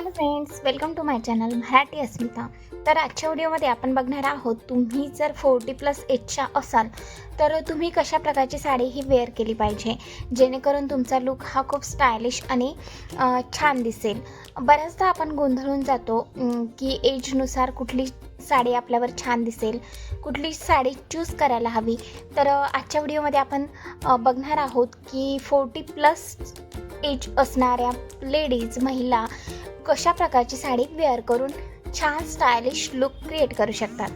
Hello friends welcome to my channel Marathi Asmita. तर आजच्या व्हिडिओमध्ये आपण बघणार आहोत तुम्ही जर फोर्टी प्लस एजच्या असाल तर तुम्ही कशा प्रकारची साडी ही वेअर केली पाहिजे? जेणेकरून तुमचा लुक हा खूप स्टायलिश आणि छान दिसेल. बऱ्याचदा आपण गोंधळून जातो की एजनुसार कुठली साडी आपल्यावर छान दिसेल कुठली साडी चूज करायला हवी. तर आजच्या व्हिडिओमध्ये आपण बघणार आहोत की फोर्टी प्लस एज असणाऱ्या लेडीज महिला कशा प्रकारची साडी वेअर करून छान स्टायलिश लुक क्रिएट करू शकतात.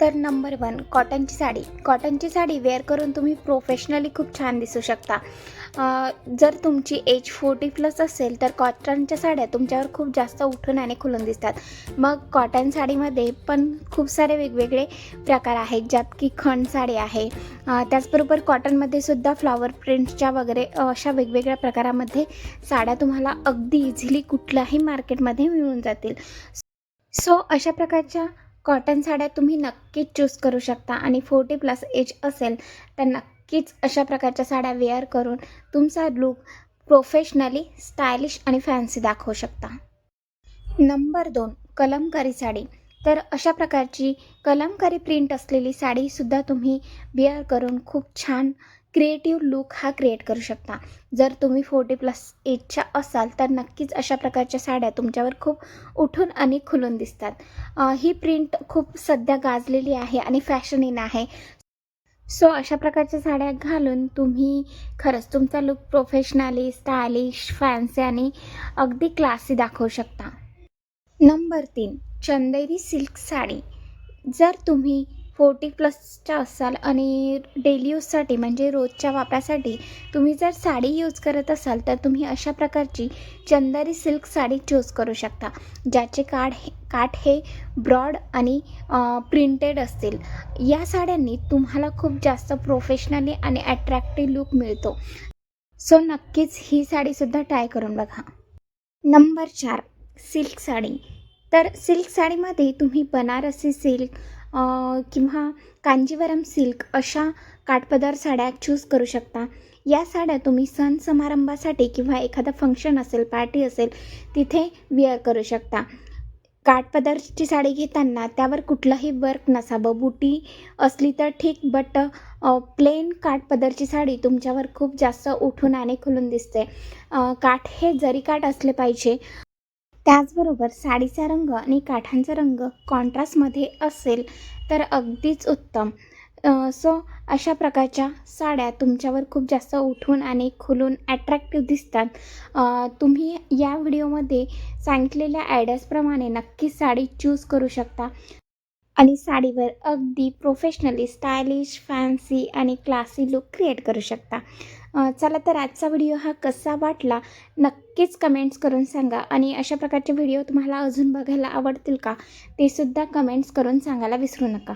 तर नंबर वन कॉटनची साडी. कॉटनची साडी वेअर करून तुम्ही प्रोफेशनली खूप छान दिसू शकता. जर तुमची एज फोर्टी प्लस असेल तर कॉटनच्या साड्या तुमच्यावर खूप जास्त उठून आणि खुलून दिसतात. मग कॉटन साडीमध्ये पण खूप सारे वेगवेगळे प्रकार आहेत ज्यात की खण साडी आहे. त्याचबरोबर कॉटनमध्ये सुद्धा फ्लॉवर प्रिंट्सच्या वगैरे अशा वेगवेगळ्या प्रकारामध्ये साड्या तुम्हाला अगदी इझिली कुठल्याही मार्केटमध्ये मिळून जातील. सो अशा प्रकारच्या कॉटन साड्या तुम्ही नक्कीच चूज करू शकता. आणि फोर्टी प्लस एज असेल तर नक्कीच अशा प्रकारच्या साड्या वेअर करून तुमचा लुक प्रोफेशनली स्टायलिश आणि फॅन्सी दाखवू शकता. नंबर दोन कलमकारी साडी. तर अशा प्रकारची कलमकारी प्रिंट असलेली साडीसुद्धा तुम्ही वेअर करून खूप छान क्रिएटिव्ह लुक हा क्रिएट करू शकता. जर तुम्ही फोर्टी प्लस एजच्या असाल तर नक्कीच अशा प्रकारच्या साड्या तुमच्यावर खूप उठून आणि खुलून दिसतात. ही प्रिंट खूप सध्या गाजलेली आहे आणि फॅशन इन आहे. सो अशा प्रकारच्या साड्या घालून तुम्ही खरंच तुमचा लुक प्रोफेशनली स्टायलिश फॅन्सी आणि अगदी क्लासी दाखवू शकता. नंबर तीन चंदेरी सिल्क साडी. जर तुम्ही फोर्टी प्लसच्या असाल आणि डेली यूजसाठी म्हणजे रोजच्या वापरासाठी तुम्ही जर साडी यूज करत असाल तर तुम्ही अशा प्रकारची चंदारी सिल्क साडी चूज करू शकता ज्याचे काठ हे काठ हे ब्रॉड आणि प्रिंटेड असतील. या साड्यांनी तुम्हाला खूप जास्त प्रोफेशनली आणि अट्रॅक्टिव्ह लुक मिळतो. सो नक्कीच ही साडीसुद्धा ट्राय करून बघा. नंबर चार सिल्क साडी. तर सिल्क साडीमध्ये तुम्ही बनारसी सिल्क किंवा कांजीवरम सिल्क अशा काठपदर साड्या चूज करू शकता. या साड्या तुम्ही सण समारंभासाठी किंवा एखादं फंक्शन असेल पार्टी असेल तिथे वेअर करू शकता. काठपदरची साडी घेताना त्यावर कुठलंही वर्क नसावं. बुटी असली तर ठीक बट प्लेन काठपदरची साडी तुमच्यावर खूप जास्त उठून आणि खुलून दिसते. काठ हे जरी काठ असले पाहिजे त्याचबरोबर साडीचा रंग आणि काठांचा रंग कॉन्ट्रास्टमध्ये असेल तर अगदीच उत्तम. सो अशा प्रकारच्या साड्या तुमच्यावर खूप जास्त उठून आणि खुलून ॲट्रॅक्टिव्ह दिसतात. तुम्ही या व्हिडिओमध्ये सांगितलेल्या आयडियाजप्रमाणे नक्कीच साडी चूज करू शकता. आणि साडीवर अगदी प्रोफेशनली स्टायलिश फॅन्सी आणि क्लासी लुक क्रिएट करू शकता. चला तर आजचा व्हिडिओ हा कसा वाटला नक्कीच कमेंट्स करून सांगा. आणि अशा प्रकारचे व्हिडिओ तुम्हाला अजून बघायला आवडतील का ते सुद्धा कमेंट्स करून सांगायला विसरू नका.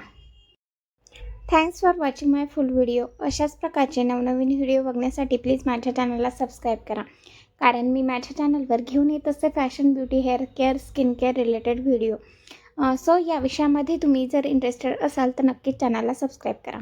Thanks for watching my full video अशाच प्रकारचे नवनवीन व्हिडिओ बघण्यासाठी प्लीज माझ्या चॅनलला सबस्क्राईब करा. कारण मी माझ्या चॅनलवर घेऊन येत असते fashion beauty hair care skin care related video so या विषयामध्ये तुम्ही जर इंटरेस्टेड असाल तर नक्कीच चॅनलला सबस्क्राईब करा.